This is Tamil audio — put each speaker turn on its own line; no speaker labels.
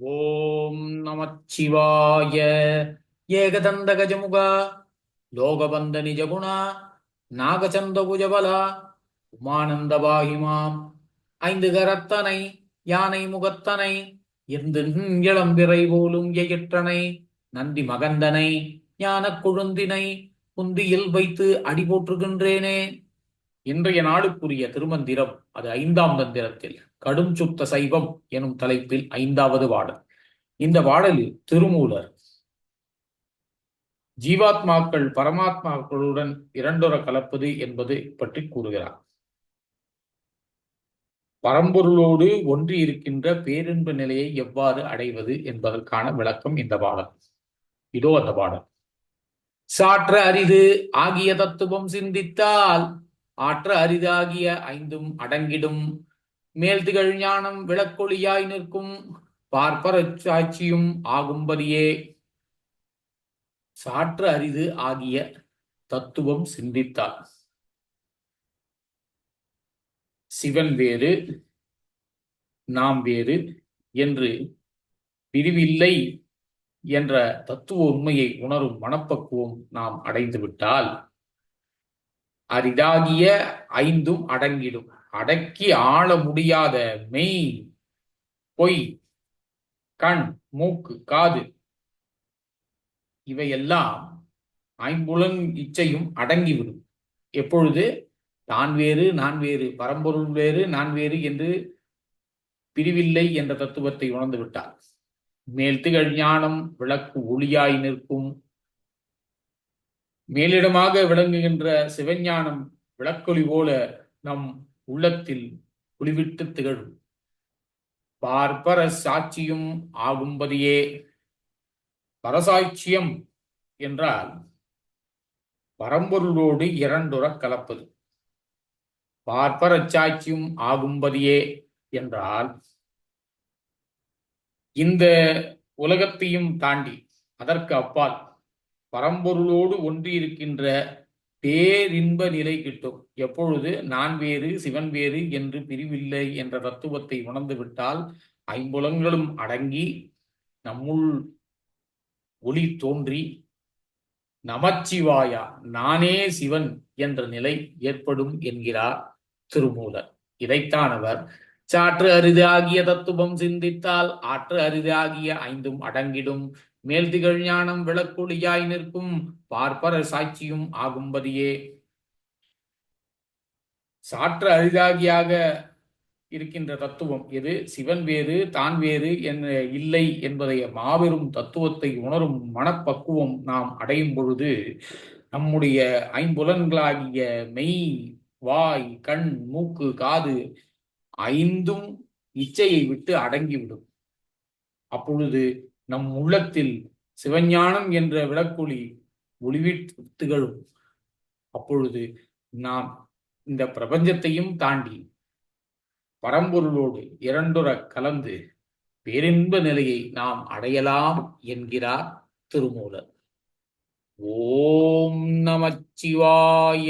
ஓம் நமச்சிவாய. ஏகதந்த கஜமுகா லோகபந்த நிஜகுணா நாகச்சந்த புஜபலா உமானந்த பாகிமாம் ஐந்து கரத்தனை யானை முகத்தனை இருந்து இளம்பிறை போலும் எயிற்றனை நந்தி மகந்தனை ஞானக் கொழுந்தினை குந்தியில் வைத்து அடி போற்றுகின்றேனே. இன்றைய நாளுக்குரிய திருமந்திரம் அது ஐந்தாம் தந்திரத்தில் கடும் சுத்த சைவம் எனும் தலைப்பில் ஐந்தாவது பாடல் இந்த பாடலில் திருமூலர் ஜீவாத்மாக்கள் பரமாத்மாக்களுடன் இரண்டொர கலப்பது என்பது பற்றி கூறுகிறார். பரம்பொருளோடு ஒன்றி இருக்கின்ற பேரின்ப நிலையை எவ்வாறு அடைவது என்பதற்கான விளக்கம் இந்த பாடல் இதோ அந்த பாடல் சாற்ற அரிது ஆகிய தத்துவம் சிந்தித்தால் ஆற்ற அரிதாகிய ஐந்தும் அடங்கிடும். மேல் திகழ் ஞானம் விளக்கொளியாய் நிற்கும். பார்ப்பரச் சாட்சியும் ஆகும்படியே. சாற்ற அரிது ஆகிய தத்துவம் சிந்தித்தார் சிவன் வேறு நாம் வேறு என்று பிரிவில்லை என்ற தத்துவ உண்மையை உணரும் மனப்பக்குவம் நாம் அடைந்துவிட்டால். அரிதாகிய ஐந்தும் அடங்கிடும். அடக்கி ஆள முடியாத மெய் பொய் கண் மூக்கு காது இவையெல்லாம் ஐம்புலன் இச்சையும் அடங்கிவிடும். எப்பொழுது? தான் வேறு நான் வேறு பரம்பொருள் வேறு நான் வேறு என்று பிரிவில்லை என்ற தத்துவத்தை உணர்ந்து விட்டார். மேல் திகழ் ஞானம் விளக்கு ஒளியாய் நிற்கும் மேலிடமாக விளங்குகின்ற சிவஞானம் விளக்கொலி போல நம் உள்ளத்தில் குளிவிட்டு திகழும். பார்ப்பர சாட்சியும் ஆகும்பதியே. பரசாட்சியம் என்றால் பரம்பொருளோடு இரண்டுற கலப்பது. பார்ப்பர சாட்சியும் ஆகும்பதியே என்றால் இந்த உலகத்தையும் தாண்டி அதற்கு அப்பால் பரம்பொருளோடு ஒன்றி இருக்கின்ற பேரின்ப நிலை கிட்டும். எப்பொழுது நான் வேறு சிவன் வேறு என்று பிரிவில்லை என்ற தத்துவத்தை உணர்ந்து விட்டால் ஐம்புலங்களும் அடங்கி நம்முள் ஒளி தோன்றி நமச்சிவாயா நானே சிவன் என்ற நிலை ஏற்படும் என்கிறார் திருமூலர். இதைத்தான் அவர் சாற்று அரிதாகிய தத்துவம் சிந்தித்தால் ஆற்று அரிதாகிய ஐந்தும் அடங்கிடும். மேல் திகழ் ஞானம் விளக்கொளியாய் நிற்கும் பார்ப்பர சாட்சியும் ஆகும்படியே. சாற்று அரிதாகியாக இருக்கின்ற தத்துவம் எது? சிவன் வேறு தான் வேறு என்ற இல்லை என்பதை மாபெரும் தத்துவத்தை உணரும் மனப்பக்குவம் நாம் அடையும் பொழுது நம்முடைய ஐம்புலன்களாகிய மெய் வாய் கண் மூக்கு காது ஐந்தும் இச்சையை விட்டு அடங்கிவிடும். அப்பொழுது நம் உள்ளத்தில் சிவஞானம் என்ற விளக்குழி ஒளிவிட்டு திகழும். அப்பொழுது நாம் இந்த பிரபஞ்சத்தையும் தாண்டி பரம்பொருளோடு இரண்டுற கலந்து பேரின்ப நிலையை நாம் அடையலாம் என்கிறார் திருமூலர். ஓம் நமச்சிவாய.